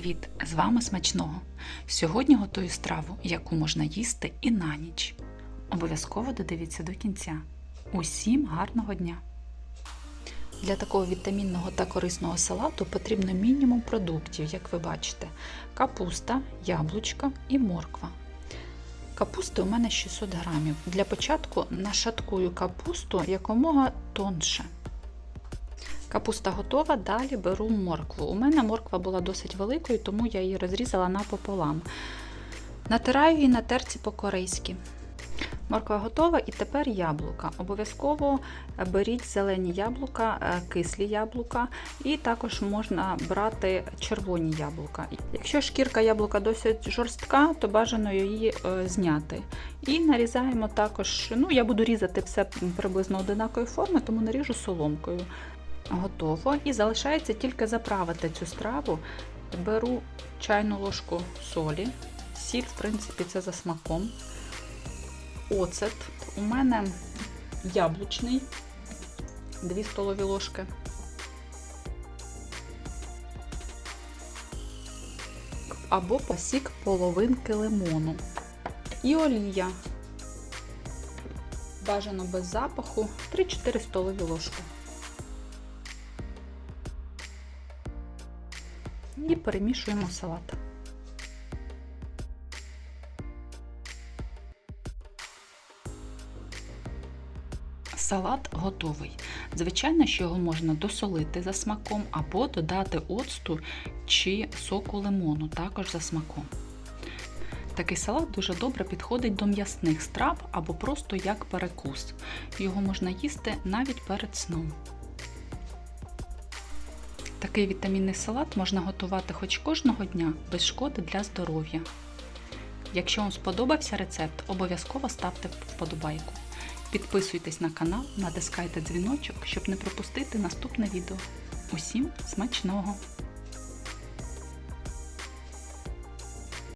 привіт! З вами смачного. Сьогодні готую страву, яку можна їсти і на ніч. Обов'язково додивіться до кінця. Усім гарного дня! Для такого вітамінного та корисного салату потрібно мінімум продуктів, як ви бачите: капуста, яблучка і морква. Капусти у мене 600 грамів. Для початку нашаткую капусту якомога тонше. Капуста готова, далі беру моркву. У мене морква була досить великою, тому я її розрізала напополам. Натираю її на терці по-корейськи. Морква готова і тепер яблука. Обов'язково беріть зелені яблука, е, кислі яблука, і також можна брати червоні яблука. Якщо шкірка яблука досить жорстка, то бажано її е, зняти. І нарізаємо також, ну я буду різати все приблизно одинакової форми, тому наріжу соломкою. Готово. І залишається тільки заправити цю страву. Беру чайну ложку солі, сіль, в принципі, це за смаком. Оцет. У мене яблучний, 2 столові ложки. Або посік половинки лимону. І олія. Бажано без запаху 3-4 столові ложки. І перемішуємо салат. Салат готовий. Звичайно, що його можна досолити за смаком або додати оцту чи соку лимону, також за смаком. Такий салат дуже добре підходить до м'ясних страв або просто як перекус. Його можна їсти навіть перед сном. Такий вітамінний салат можна готувати хоч кожного дня без шкоди для здоров'я. Якщо вам сподобався рецепт, обов'язково ставте вподобайку. Підписуйтесь на канал, натискайте дзвіночок, щоб не пропустити наступне відео. Усім смачного!